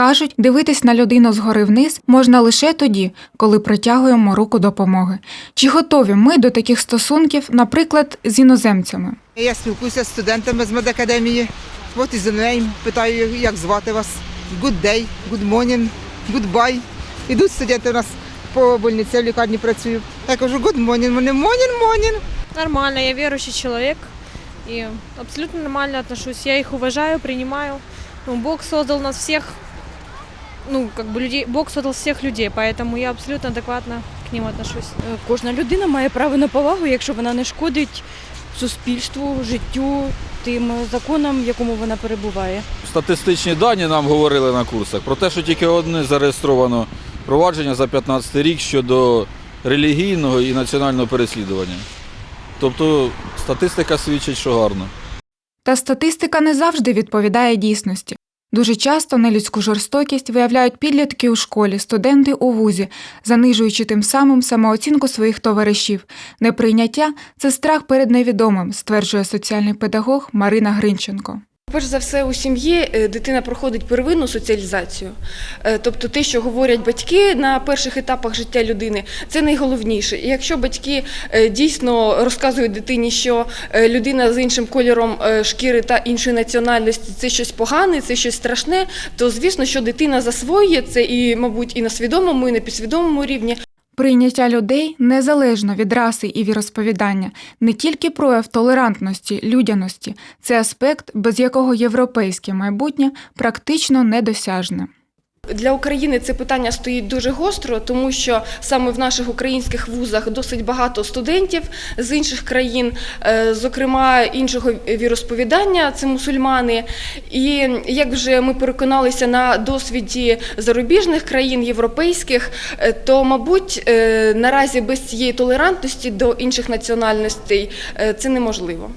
Кажуть, дивитись на людину згори вниз можна лише тоді, коли протягуємо руку допомоги. Чи готові ми до таких стосунків, наприклад, з іноземцями? Я спілкуюся з студентами з медакадемії. От із name, питаю, як звати вас. Good day, good morning, goodbye. Ідуть студенти у нас по больниці, в лікарні працюю. Я кажу, good morning, вони morning, morning. Нормально, я верующий человек и абсолютно нормально отношусь. Я их уважаю, принимаю. Ну, Бог создал нас всех, ну, как бы людей, Бог создал всех людей, поэтому я абсолютно адекватно к ним отношусь. Е, Кожна людина має право на повагу, якщо вона не шкодить суспільству, життю, тим законам, в якому вона перебуває. Статистичні дані нам говорили на курсах про те, що тільки одне зареєстровано провадження за 15 рік щодо релігійного і національного переслідування. Тобто статистика свідчить, що гарно. Та статистика не завжди відповідає дійсності. Дуже часто нелюдську жорстокість виявляють підлітки у школі, студенти у вузі, занижуючи тим самим самооцінку своїх товаришів. Неприйняття це страх перед невідомим, стверджує соціальний педагог Марина Гринченко. Перш за все, у сім'ї е, дитина проходить первинну соціалізацію. Е, Тобто те, що говорять батьки на перших етапах життя людини, це найголовніше. І якщо батьки е, дійсно розказують дитині, що людина з іншим кольором шкіри та іншої національності це щось погане, це щось страшне, то звісно, що дитина засвоює це і, мабуть, і на свідомому, і на підсвідомому рівні. Прийняття людей незалежно від раси і віросповідання не тільки прояв толерантності, людяності, це аспект, без якого європейське майбутнє практично недосяжне. Для України це питання стоїть дуже гостро, тому що саме в наших українських вузах досить багато студентів з інших країн, е, зокрема іншого віросповідання, це мусульмани. І як вже ми переконалися на досвіді зарубіжних країн європейських, е, то мабуть е, наразі без цієї толерантності до інших національностей це неможливо.